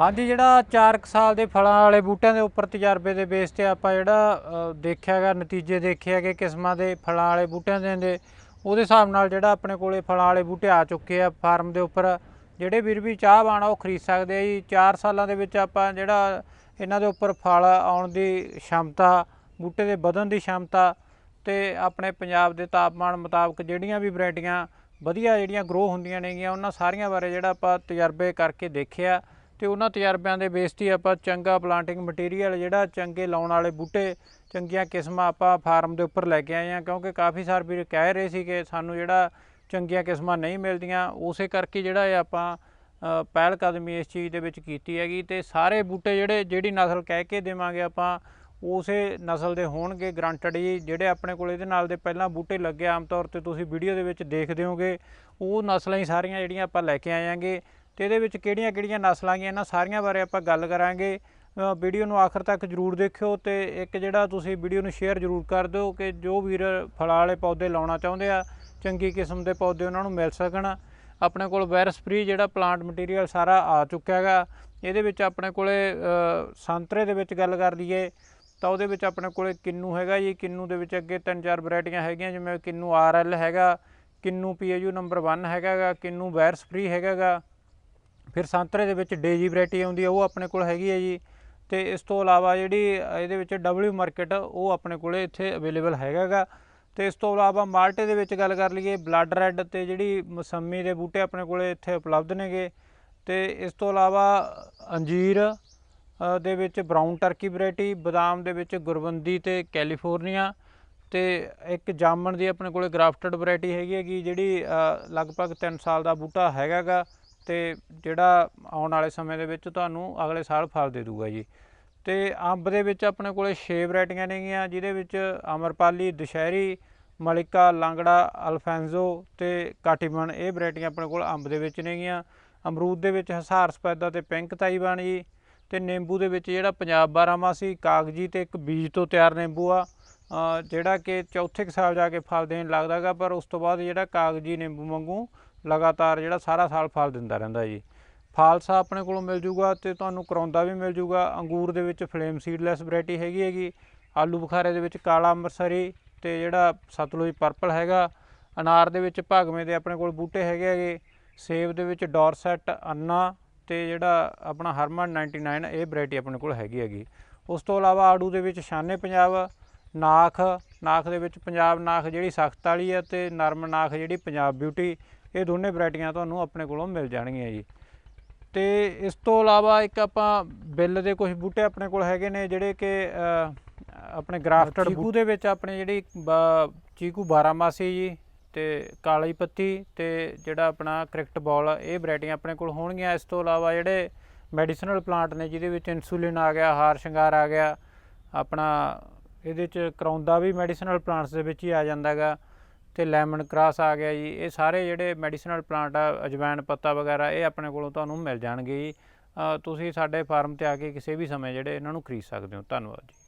ਹਾਂਜੀ ਜਿਹੜਾ 4 ਸਾਲ ਦੇ ਫਲਾਂ ਵਾਲੇ ਬੂਟਿਆਂ ਦੇ ਉੱਪਰ ਤਜਰਬੇ ਦੇ ਬੇਸ ਤੇ ਆਪਾਂ ਜਿਹੜਾ ਅ, ਦੇਖਿਆਗਾ ਨਤੀਜੇ ਦੇਖੇ ਹੈਗੇ ਕਿਸਮਾਂ ਦੇ ਫਲਾਂ ਵਾਲੇ ਬੂਟਿਆਂ ਦੇ ਦੇ ਉਹਦੇ ਹਿਸਾਬ ਨਾਲ ਜਿਹੜਾ ਆਪਣੇ ਕੋਲੇ ਫਲਾਂ ਵਾਲੇ ਬੂਟੇ ਆ ਚੁੱਕੇ ਆ ਫਾਰਮ ਦੇ ਉੱਪਰ। ਜਿਹੜੇ ਵੀਰ ਵੀ ਚਾਹ ਬਾਣਾ ਉਹ ਖਰੀਦ ਸਕਦੇ ਆ ਜੀ। 4 ਸਾਲਾਂ ਦੇ ਵਿੱਚ ਆਪਾਂ ਜਿਹੜਾ ਇਹਨਾਂ ਦੇ ਉੱਪਰ ਫਲ ਆਉਣ ਦੀ ਸ਼ਮਤਾ ਬੂਟੇ ਦੇ ਵਧਣ ਦੀ ਸ਼ਮਤਾ ਤੇ ਆਪਣੇ ਪੰਜਾਬ ਦੇ ਤਾਪਮਾਨ ਮੁਤਾਬਕ ਜਿਹੜੀਆਂ ਵੀ ਵੈਰਾਈਟੀਆਂ ਵਧੀਆ ਜਿਹੜੀਆਂ ਗਰੋ ਹੁੰਦੀਆਂ ਨੇਗੀਆਂ ਉਹਨਾਂ ਸਾਰੀਆਂ ਬਾਰੇ ਜਿਹੜਾ ਆਪਾਂ ਤਜਰਬੇ ਕਰਕੇ ਦੇਖਿਆ। ਤੇ ਉਹਨਾਂ ਤਜਰਬਿਆਂ ਦੇ ਬੇਸ ਤੇ ਹੀ ਆਪਾਂ ਚੰਗਾ ਪਲਾਂਟਿੰਗ ਮਟੀਰੀਅਲ ਜਿਹੜਾ ਚੰਗੇ ਲਾਉਣ ਵਾਲੇ ਬੂਟੇ ਚੰਗੀਆਂ ਕਿਸਮਾਂ ਆਪਾਂ ਫਾਰਮ ਦੇ ਉੱਪਰ ਲੈ ਕੇ ਆਏ ਆ ਕਿਉਂਕਿ ਕਾਫੀ ਸਾਰ ਵੀਰ ਕਹਿ ਰਹੇ ਸੀ ਕਿ ਸਾਨੂੰ ਜਿਹੜਾ ਚੰਗੀਆਂ ਕਿਸਮਾਂ ਨਹੀਂ ਮਿਲਦੀਆਂ ਉਸੇ ਕਰਕੇ ਜਿਹੜਾ ਇਹ ਆਪਾਂ ਅ, ਪਹਿਲ ਕਦਮੀ ਇਸ ਚੀਜ਼ ਦੇ ਵਿੱਚ ਕੀਤੀ ਹੈਗੀ ਤੇ ਸਾਰੇ ਬੂਟੇ ਜਿਹੜੇ ਜਿਹੜੀ ਨਸਲ ਕਹਿ ਕੇ ਦੇਵਾਂਗੇ ਆਪਾਂ ਉਸੇ ਨਸਲ ਦੇ ਹੋਣਗੇ ਗਰੰਟਡ ਜੀ ਜਿਹੜੇ ਆਪਣੇ ਕੋਲ ਇਹਦੇ ਨਾਲ ਦੇ ਪਹਿਲਾਂ ਬੂਟੇ ਲੱਗੇ ਆਮ ਤੌਰ ਤੇ ਤੁਸੀਂ ਵੀਡੀਓ ਦੇ ਵਿੱਚ ਦੇਖਦੇ ਹੋਗੇ ਉਹ ਨਸਲਾਂ ਹੀ ਸਾਰੀਆਂ ਜਿਹੜੀਆਂ ਆਪਾਂ ਲੈ ਕੇ ਆਏ ਆਵਾਂਗੇ ਤੇ ਇਹਦੇ ਵਿੱਚ ਕਿਹੜੀਆਂ-ਕਿਹੜੀਆਂ ਨਸਲਾਂ ਗਈਆਂ ਇਹਨਾਂ ਸਾਰੀਆਂ ਬਾਰੇ ਆਪਾਂ ਗੱਲ ਕਰਾਂਗੇ। ਵੀਡੀਓ ਨੂੰ ਆਖਰ ਤੱਕ ਜਰੂਰ ਦੇਖਿਓ ਤੇ ਇੱਕ ਜਿਹੜਾ ਤੁਸੀਂ ਵੀਡੀਓ ਨੂੰ ਸ਼ੇਅਰ ਜਰੂਰ ਕਰ ਦਿਓ ਕਿ ਜੋ ਵੀਰ ਫਲਾਂ ਵਾਲੇ ਪੌਦੇ ਲਾਉਣਾ ਚਾਹੁੰਦੇ ਆ, ਚੰਗੀ ਕਿਸਮ ਦੇ ਪੌਦੇ ਉਹਨਾਂ ਨੂੰ ਮਿਲ ਸਕਣ। ਆਪਣੇ ਕੋਲ ਵਾਇਰਸ ਫ੍ਰੀ ਜਿਹੜਾ ਪਲਾਂਟ ਮਟੀਰੀਅਲ ਸਾਰਾ ਆ ਚੁੱਕਿਆ ਹੈਗਾ। ਇਹਦੇ ਵਿੱਚ ਆਪਣੇ ਕੋਲੇ ਸੰਤਰੇ ਦੇ ਵਿੱਚ ਗੱਲ ਕਰ ਲਈਏ, ਤਾਂ ਉਹਦੇ ਵਿੱਚ ਆਪਣੇ ਕੋਲੇ ਕਿੰਨੂ ਹੈਗਾ ਜੀ? ਕਿੰਨੂ ਦੇ ਵਿੱਚ ਅੱਗੇ ਤਿੰਨ ਚਾਰ ਵੈਰਾਈਟੀਆਂ ਹੈਗੀਆਂ, ਜਿਵੇਂ ਕਿੰਨੂ ਆਰਐਲ ਹੈਗਾ, ਕਿੰਨੂ ਪੀਏਯੂ ਨੰਬਰ 1 ਹੈਗਾ ਗਾ, ਕਿੰਨੂ ਵਾਇਰਸ ਫ੍ਰੀ ਹੈਗਾ ਗਾ। ਫਿਰ ਸੰਤਰੇ ਦੇ ਵਿੱਚ ਡੇਜੀ ਵੈਰਾਈਟੀ ਆਉਂਦੀ ਹੈ ਉਹ ਆਪਣੇ ਕੋਲ ਹੈਗੀ ਹੈ ਜੀ। ਤੇ ਇਸ ਤੋਂ ਇਲਾਵਾ ਜਿਹੜੀ ਇਹਦੇ ਵਿੱਚ ਡਬਲਯੂ ਮਾਰਕੀਟ ਉਹ ਆਪਣੇ ਕੋਲੇ ਇੱਥੇ ਅਵੇਲੇਬਲ ਹੈਗਾ ਗਾ ਤੇ ਇਸ ਤੋਂ ਇਲਾਵਾ ਮਾਲਟੇ ਦੇ ਵਿੱਚ ਗੱਲ ਕਰ ਲਈਏ ਬਲੱਡ ਰੈੱਡ ਤੇ ਜਿਹੜੀ ਮਸੰਮੀ ਦੇ ਬੂਟੇ ਆਪਣੇ ਕੋਲੇ ਇੱਥੇ ਉਪਲਬਧ ਨੇਗੇ। ਤੇ ਇਸ ਤੋਂ ਇਲਾਵਾ ਅੰਜੀਰ ਦੇ ਵਿੱਚ ਬਰਾਊਨ ਟਰਕੀ ਵੈਰਾਈਟੀ ਬਦਾਮ ਦੇ ਵਿੱਚ ਗੁਰਬੰਦੀ ਤੇ ਕੈਲੀਫੋਰਨੀਆ ਤੇ ਇੱਕ ਜਾਮਣ ਦੀ ਆਪਣੇ ਕੋਲੇ ਗ੍ਰਾਫਟਡ ਵੈਰਾਈਟੀ ਹੈਗੀ ਹੈਗੀ, ਜਿਹੜੀ ਲਗਭਗ 3 ਸਾਲ ਦਾ ਬੂਟਾ ਹੈਗਾਗਾ। ਤੇ ਜਿਹੜਾ ਆਉਣ ਵਾਲੇ ਸਮੇਂ ਦੇ ਵਿੱਚ ਤੁਹਾਨੂੰ ਅਗਲੇ ਸਾਲ ਫਲ ਦੇ ਦੂਗਾ ਜੀ। ਤੇ ਅੰਬ ਦੇ ਵਿੱਚ ਆਪਣੇ ਕੋਲੇ 6 ਵੈਰਾਈਟੀਆਂ ਨੇਗੀਆਂ, ਜਿਹਦੇ ਵਿੱਚ ਅਮਰਪਾਲੀ, ਦੁਸ਼ਹਿਰੀ, ਮਲਿਕਾ, ਲਾਂਗੜਾ, ਅਲਫੈਂਜ਼ੋ ਤੇ ਕਾਟੀਮਨ ਇਹ ਵੈਰਾਈਟੀਆਂ ਆਪਣੇ ਕੋਲ ਅੰਬ ਦੇ ਵਿੱਚ ਨੇਗੀਆਂ। ਅਮਰੂਦ ਦੇ ਵਿੱਚ ਹਸਾਰ ਸਪੈਦਾ ਤੇ ਪਿੰਕ ਤਾਈਵਾਨ ਜੀ ਤੇ ਨਿੰਬੂ ਦੇ ਵਿੱਚ ਜਿਹੜਾ ਪੰਜਾਬ ਬਾਰਾਮਾਸੀ ਕਾਗਜੀ ਤੇ ਇੱਕ ਬੀਜ ਤੋਂ ਤਿਆਰ ਨਿੰਬੂ ਆ। ਜਿਹੜਾ ਕਿ ਚੌਥੇ ਕੁ ਸਾਲ ਜਾ ਕੇ ਫਲ ਦੇਣ ਲੱਗਦਾਗਾ ਪਰ ਉਸ ਤੋਂ ਬਾਅਦ ਜਿਹੜਾ ਕਾਗਜੀ ਨਿੰਬੂ ਵਾਂਗੂ ਲਗਾਤਾਰ ਜਿਹੜਾ ਸਾਰਾ ਸਾਲ ਫਲ ਦਿੰਦਾ ਰਹਿੰਦਾ ਜੀ। ਫਾਲਸਾ ਆਪਣੇ ਕੋਲੋਂ ਮਿਲ ਜੂਗਾ ਤੇ ਤੁਹਾਨੂੰ ਕਰੌਂਦਾ ਵੀ ਮਿਲ ਜੂਗਾ। ਅੰਗੂਰ ਦੇ ਵਿੱਚ ਫਲੇਮ ਸੀਡਲੈਸ ਵੈਰਾਈਟੀ ਹੈਗੀ ਹੈਗੀ, ਆਲੂ ਬੁਖਾਰੇ ਦੇ ਵਿੱਚ ਕਾਲਾ ਅੰਮ੍ਰਿਤਸਰੀ ਤੇ ਜਿਹੜਾ ਸਤਲੁਜ ਪਰਪਲ ਹੈਗਾ, ਅਨਾਰ ਦੇ ਵਿੱਚ ਭਾਗਵੇਂ ਦੇ ਆਪਣੇ ਕੋਲ ਬੂਟੇ ਹੈਗੇ ਹੈਗੇ, ਸੇਬ ਦੇ ਵਿੱਚ ਡੋਰਸੈਟ, ਅੰਨਾ ਤੇ ਜਿਹੜਾ ਆਪਣਾ ਹਰਮਨ 99 ਇਹ ਵੈਰਾਈਟੀ ਆਪਣੇ ਕੋਲ ਹੈਗੀ ਹੈਗੀ। ਉਸ ਤੋਂ ਇਲਾਵਾ ਆੜੂ ਦੇ ਵਿੱਚ ਸ਼ਾਨੇ ਪੰਜਾਬ, ਨਾਖ ਨਾਖ ਦੇ ਵਿੱਚ ਪੰਜਾਬ ਨਾਖ ਜਿਹੜੀ ਸਖਤ ਵਾਲੀ ਹੈ ਤੇ ਨਰਮ ਨਾਖ ਜਿਹੜੀ ਪੰਜਾਬ ਬਿਊਟੀ ਇਹ ਦੋਨੇ ਵੈਰਾਈਟੀਆਂ ਤੁਹਾਨੂੰ ਆਪਣੇ ਕੋਲੋਂ ਮਿਲ ਜਾਣਗੀਆਂ ਜੀ। ਤੇ ਇਸ ਤੋਂ ਇਲਾਵਾ ਇੱਕ ਆਪਾਂ ਬਿੱਲ ਦੇ ਕੁਝ ਬੂਟੇ ਆਪਣੇ ਕੋਲ ਹੈਗੇ ਨੇ ਜਿਹੜੇ ਕਿ ਆਪਣੇ ਗ੍ਰਾਫਟਡ ਚੀਕੂ ਦੇ ਵਿੱਚ ਆਪਣੇ ਜਿਹੜੀ ਚੀਕੂ 12 ਮਾਸੀ ਜੀ ਤੇ ਕਾਲੀ ਪੱਤੀ ਤੇ ਜਿਹੜਾ ਆਪਣਾ ਕ੍ਰਿਕਟ ਬਾਲ ਇਹ ਵੈਰਾਈਟੀਆਂ ਆਪਣੇ ਕੋਲ ਹੋਣਗੀਆਂ। ਇਸ ਤੋਂ ਇਲਾਵਾ ਜਿਹੜੇ ਮੈਡੀਸਨਲ ਪਲਾਂਟ ਨੇ ਜਿਹਦੇ ਵਿੱਚ ਇਨਸੂਲਿਨ ਆ ਗਿਆ ਹਾਰ ਸ਼ਿੰਗਾਰ ਆ ਗਿਆ ਆਪਣਾ ਇਹਦੇ ਚ ਕਰੌਂਦਾ ਵੀ ਮੈਡੀਸਨਲ ਪਲਾਂਟਸ ਦੇ ਵਿੱਚ ਹੀ ਆ ਜਾਂਦਾ ਹੈਗਾ ਤੇ ਲੈਮਨ ਗ੍ਰਾਸ ਆ ਗਿਆ ਜੀ। ਇਹ ਸਾਰੇ ਜਿਹੜੇ ਮੈਡੀਸਨਲ ਪਲਾਂਟ ਆ, ਅਜਵਾਇਣ ਪੱਤਾ ਵਗੈਰਾ, ਇਹ ਆਪਣੇ ਕੋਲੋਂ ਤੁਹਾਨੂੰ ਮਿਲ ਜਾਣਗੇ ਜੀ। ਤੁਸੀਂ ਸਾਡੇ ਫਾਰਮ ਤੇ ਆ ਕੇ ਕਿਸੇ ਵੀ ਸਮੇਂ ਜਿਹੜੇ ਇਹਨਾਂ ਨੂੰ ਖਰੀਦ ਸਕਦੇ ਹੋ। ਧੰਨਵਾਦ ਜੀ।